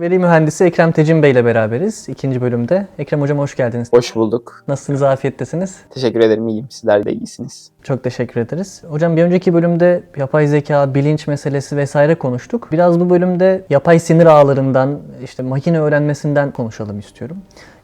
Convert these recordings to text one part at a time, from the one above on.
Veri mühendisi Ekrem Tecin Bey ile beraberiz ikinci bölümde. Ekrem hocam hoş geldiniz. Hoş bulduk. Nasılsınız, afiyettesiniz? Teşekkür ederim. İyiyim. Sizler de iyisiniz. Çok teşekkür ederiz. Hocam bir önceki bölümde yapay zeka, bilinç meselesi vesaire konuştuk. Biraz bu bölümde yapay sinir ağlarından, işte makine öğrenmesinden konuşalım istiyorum.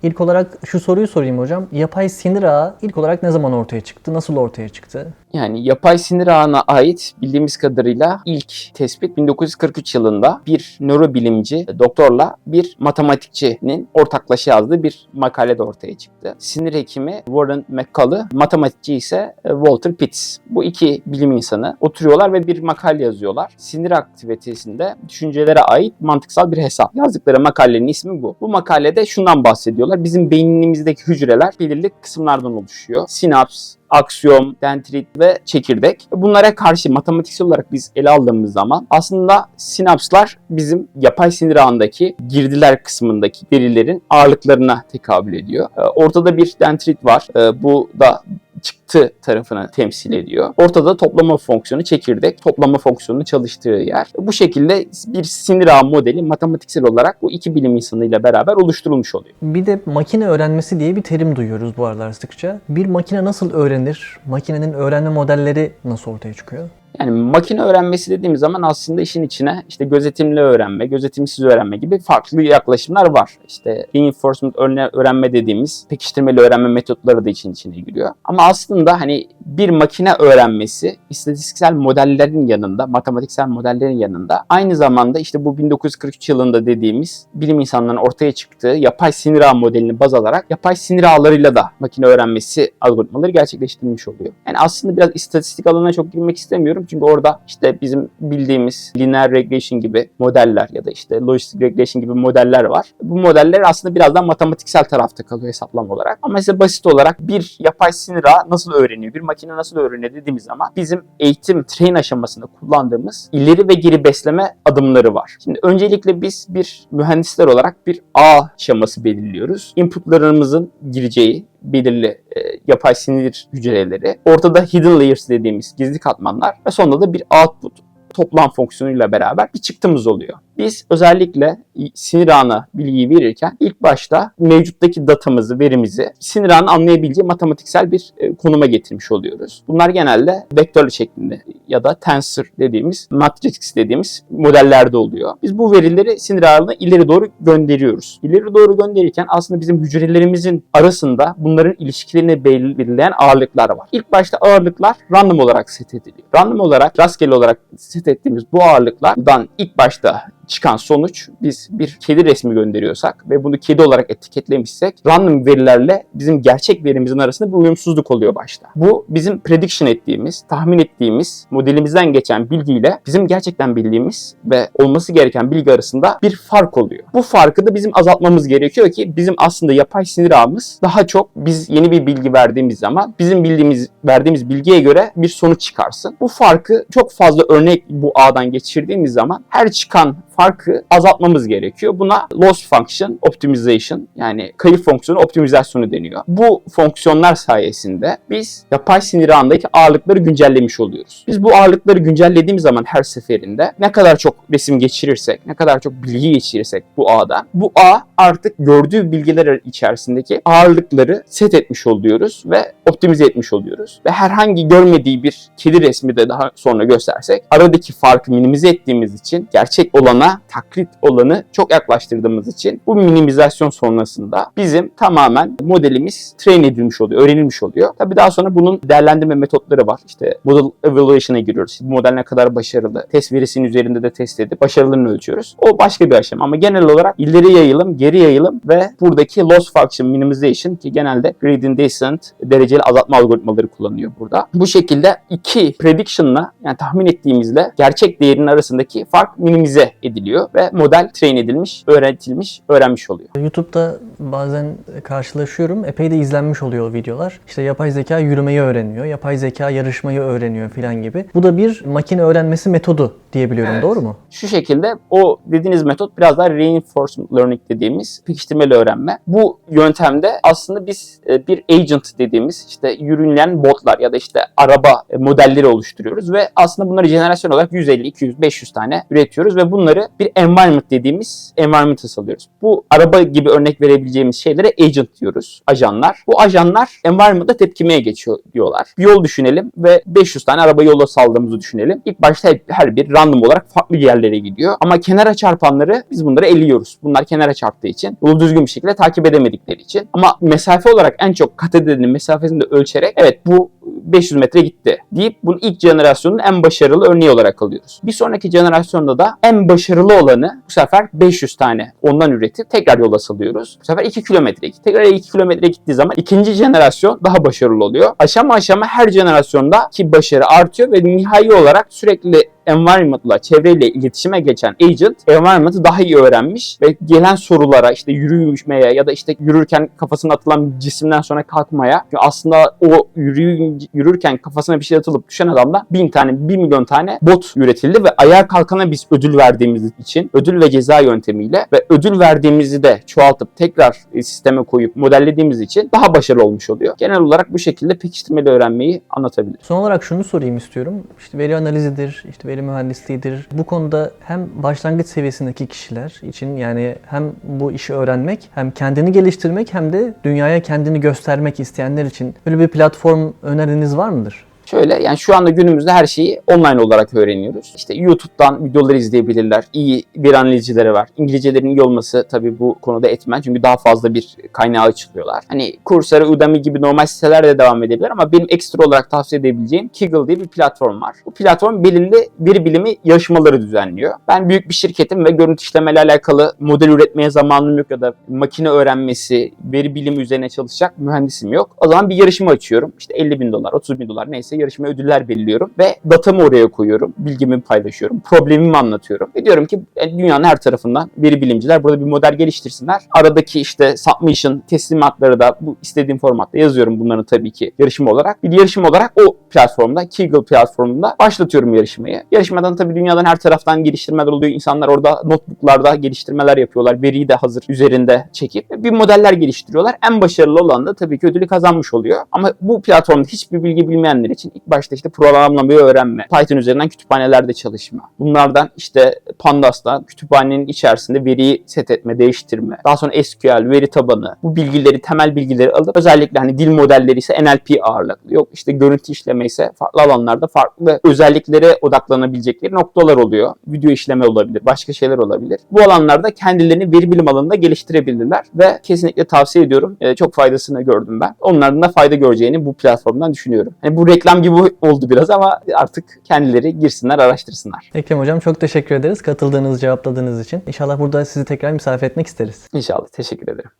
İlk olarak şu soruyu sorayım hocam. Yapay sinir ağı ilk olarak ne zaman ortaya çıktı? Nasıl ortaya çıktı? Yani yapay sinir ağına ait bildiğimiz kadarıyla ilk tespit 1943 yılında bir nörobilimci doktorla bir matematikçinin ortaklaşa yazdığı bir makalede ortaya çıktı. Sinir hekimi Warren McCullough, matematikçi ise e, Walter Pitts. Bu iki bilim insanı oturuyorlar ve bir makale yazıyorlar. Sinir aktivitesinde düşüncelere ait mantıksal bir hesap. Yazdıkları makalenin ismi bu. Bu makalede şundan bahsediyorlar. Bizim beynimizdeki hücreler belirli kısımlardan oluşuyor. Sinaps, aksiyom, dendrit ve çekirdek. Bunlara karşı matematiksel olarak biz ele aldığımız zaman aslında sinapslar bizim yapay sinir ağındaki girdiler kısmındaki verilerin ağırlıklarına tekabül ediyor. Ee, Ortada bir dendrit var. Ee, Bu da çıktı tarafını temsil ediyor. Ortada toplama fonksiyonu çekirdek, toplama fonksiyonunu çalıştığı yer. Bu şekilde bir sinir ağ modeli matematiksel olarak bu iki bilim insanıyla beraber oluşturulmuş oluyor. Bir de makine öğrenmesi diye bir terim duyuyoruz bu aralar sıkça. Bir makine nasıl öğrenir? Makinenin öğrenme modelleri nasıl ortaya çıkıyor? Yani makine öğrenmesi dediğimiz zaman aslında işin içine işte gözetimli öğrenme, gözetimsiz öğrenme gibi farklı yaklaşımlar var. İşte reinforcement öğrenme dediğimiz pekiştirmeli öğrenme metotları da için içine giriyor. Ama aslında hani bir makine öğrenmesi istatistiksel modellerin yanında, matematiksel modellerin yanında aynı zamanda işte bu 1943 yılında dediğimiz bilim insanlarının ortaya çıktığı yapay sinir ağ modelini baz alarak yapay sinir ağlarıyla da makine öğrenmesi algoritmaları gerçekleştirilmiş oluyor. Yani aslında biraz istatistik alanına çok girmek istemiyorum çünkü orada işte bizim bildiğimiz linear regression gibi modeller ya da işte logistic regression gibi modeller var. Bu modeller aslında birazdan matematiksel tarafta kalıyor hesaplama olarak. Ama size basit olarak bir yapay sinir ağı nasıl öğreniyor, bir makine nasıl öğreniyor dediğimiz zaman bizim eğitim, train aşamasında kullandığımız ileri ve geri besleme adımları var. Şimdi öncelikle biz bir mühendisler olarak bir ağ şeması belirliyoruz. Inputlarımızın gireceği belirli e, yapay sinir hücreleri. Ortada hidden layers dediğimiz gizli katmanlar ve sonunda da bir output toplam fonksiyonuyla beraber bir çıktımız oluyor. Biz özellikle sinir ağına bilgiyi verirken ilk başta mevcuttaki datamızı, verimizi sinir ağının anlayabileceği matematiksel bir e, konuma getirmiş oluyoruz. Bunlar genelde vektörlü şeklinde ya da tensor dediğimiz, matrix dediğimiz modellerde oluyor. Biz bu verileri sinir ağına ileri doğru gönderiyoruz. İleri doğru gönderirken aslında bizim hücrelerimizin arasında bunların ilişkilerini belirleyen ağırlıklar var. İlk başta ağırlıklar random olarak set ediliyor. Random olarak, rastgele olarak set ettiğimiz bu ağırlıklardan ilk başta çıkan sonuç biz bir kedi resmi gönderiyorsak ve bunu kedi olarak etiketlemişsek random verilerle bizim gerçek verimizin arasında bir uyumsuzluk oluyor başta. Bu bizim prediction ettiğimiz, tahmin ettiğimiz modelimizden geçen bilgiyle bizim gerçekten bildiğimiz ve olması gereken bilgi arasında bir fark oluyor. Bu farkı da bizim azaltmamız gerekiyor ki bizim aslında yapay sinir ağımız daha çok biz yeni bir bilgi verdiğimiz zaman bizim bildiğimiz verdiğimiz bilgiye göre bir sonuç çıkarsın. Bu farkı çok fazla örnek bu ağdan geçirdiğimiz zaman her çıkan farkı azaltmamız gerekiyor. Buna loss function optimization yani kayıp fonksiyonu optimizasyonu deniyor. Bu fonksiyonlar sayesinde biz yapay sinir ağındaki ağırlıkları güncellemiş oluyoruz. Biz bu ağırlıkları güncellediğimiz zaman her seferinde ne kadar çok resim geçirirsek, ne kadar çok bilgi geçirirsek bu ağda, bu ağ artık gördüğü bilgiler içerisindeki ağırlıkları set etmiş oluyoruz ve optimize etmiş oluyoruz. Ve herhangi görmediği bir kedi resmi de daha sonra göstersek aradaki farkı minimize ettiğimiz için gerçek olana taklit olanı çok yaklaştırdığımız için bu minimizasyon sonrasında bizim tamamen modelimiz train edilmiş oluyor, öğrenilmiş oluyor. Tabii daha sonra bunun değerlendirme metotları var. İşte model evaluation'a giriyoruz. Bu model ne kadar başarılı, test verisinin üzerinde de test edip başarılığını ölçüyoruz. O başka bir aşama ama genel olarak ileri yayılım, geri yayılım ve buradaki loss function minimization ki genelde gradient descent dereceli azaltma algoritmaları kullanıyor burada. Bu şekilde iki prediction'la yani tahmin ettiğimizle gerçek değerin arasındaki fark minimize ediliyor ve model train edilmiş, öğretilmiş, öğrenmiş oluyor. YouTube'da bazen karşılaşıyorum. Epey de izlenmiş oluyor o videolar. İşte yapay zeka yürümeyi öğreniyor, yapay zeka yarışmayı öğreniyor filan gibi. Bu da bir makine öğrenmesi metodu diyebiliyorum. Evet. Doğru mu? Şu şekilde o dediğiniz metot biraz daha reinforcement learning dediğimiz pekiştirmeli öğrenme. Bu yöntemde aslında biz e, bir agent dediğimiz işte yürüyen botlar ya da işte araba modelleri oluşturuyoruz ve aslında bunları jenerasyon olarak 150, 200, 500 tane üretiyoruz ve bunları bir environment dediğimiz environment'a salıyoruz. Bu araba gibi örnek verebileceğimiz şeylere agent diyoruz. Ajanlar. Bu ajanlar environment'ta tepkimeye geçiyor diyorlar. Bir yol düşünelim ve 500 tane araba yola saldığımızı düşünelim. İlk başta her bir random olarak farklı yerlere gidiyor. Ama kenara çarpanları biz bunları eliyoruz. Bunlar kenara çarptığı için yolu düzgün bir şekilde takip edemedikleri için. Ama mesafe olarak en çok kat edilenin mesafesini de ölçerek evet bu 500 metre gitti deyip bunu ilk jenerasyonun en başarılı örneği olarak alıyoruz. Bir sonraki jenerasyonda da en başarılı olanı bu sefer 500 tane ondan üretip tekrar yola salıyoruz. Bu sefer 2 kilometre gitti. Tekrar 2 kilometre gittiği zaman ikinci jenerasyon daha başarılı oluyor. Aşama aşama her jenerasyonda ki başarı artıyor ve nihai olarak sürekli environment'la, çevreyle iletişime geçen agent environment'ı daha iyi öğrenmiş ve gelen sorulara işte yürüyüşmeye ya da işte yürürken kafasına atılan cisimden sonra kalkmaya aslında o yürüyün, yürürken kafasına bir şey atılıp düşen adamda bin tane, bir milyon tane bot üretildi ve ayağa kalkana biz ödül verdiğimiz için ödül ve ceza yöntemiyle ve ödül verdiğimizi de çoğaltıp tekrar e, sisteme koyup modellediğimiz için daha başarılı olmuş oluyor. Genel olarak bu şekilde pekiştirmeli öğrenmeyi anlatabilirim. Son olarak şunu sorayım istiyorum. İşte veri analizidir, işte veri mühendisliğidir. Bu konuda hem başlangıç seviyesindeki kişiler için yani hem bu işi öğrenmek, hem kendini geliştirmek hem de dünyaya kendini göstermek isteyenler için böyle bir platform öneriniz var mıdır? Şöyle yani şu anda günümüzde her şeyi online olarak öğreniyoruz. İşte YouTube'dan videoları izleyebilirler. İyi bir analizcileri var. İngilizcelerin iyi olması tabii bu konuda etmen. Çünkü daha fazla bir kaynağı açılıyorlar. Hani Coursera, Udemy gibi normal siteler de devam edebilir ama benim ekstra olarak tavsiye edebileceğim Kaggle diye bir platform var. Bu platform belirli bir bilimi yarışmaları düzenliyor. Ben büyük bir şirketim ve görüntü işlemeyle alakalı model üretmeye zamanım yok ya da makine öğrenmesi, veri bilimi üzerine çalışacak mühendisim yok. O zaman bir yarışma açıyorum. İşte 50 bin dolar, 30 bin dolar neyse yarışmaya ödüller belirliyorum ve datamı oraya koyuyorum. Bilgimi paylaşıyorum. Problemimi anlatıyorum. Ve diyorum ki e, dünyanın her tarafından veri bilimciler burada bir model geliştirsinler. Aradaki işte submission teslimatları da bu istediğim formatta yazıyorum bunların tabii ki yarışma olarak. Bir yarışma olarak o platformda, Kaggle platformunda başlatıyorum yarışmayı. Yarışmadan tabii dünyadan her taraftan geliştirmeler oluyor. İnsanlar orada notebooklarda geliştirmeler yapıyorlar. Veriyi de hazır üzerinde çekip bir modeller geliştiriyorlar. En başarılı olan da tabii ki ödülü kazanmış oluyor. Ama bu platformda hiçbir bilgi bilmeyenler için ilk başta işte programlamayı öğrenme, Python üzerinden kütüphanelerde çalışma. Bunlardan işte Pandas'ta kütüphanenin içerisinde veriyi set etme, değiştirme. Daha sonra SQL, veri tabanı. Bu bilgileri, temel bilgileri alıp özellikle hani dil modelleri ise NLP ağırlıklı. Yok işte görüntü işleme ise farklı alanlarda farklı özelliklere odaklanabilecekleri noktalar oluyor. Video işleme olabilir, başka şeyler olabilir. Bu alanlarda kendilerini veri bilim alanında geliştirebilirler ve kesinlikle tavsiye ediyorum. Ee, çok faydasını gördüm ben. Onların da fayda göreceğini bu platformdan düşünüyorum. Hani bu reklam gibi oldu biraz ama artık kendileri girsinler, araştırsınlar. Ekrem Hocam çok teşekkür ederiz katıldığınız, cevapladığınız için. İnşallah burada sizi tekrar misafir etmek isteriz. İnşallah. Teşekkür ederim.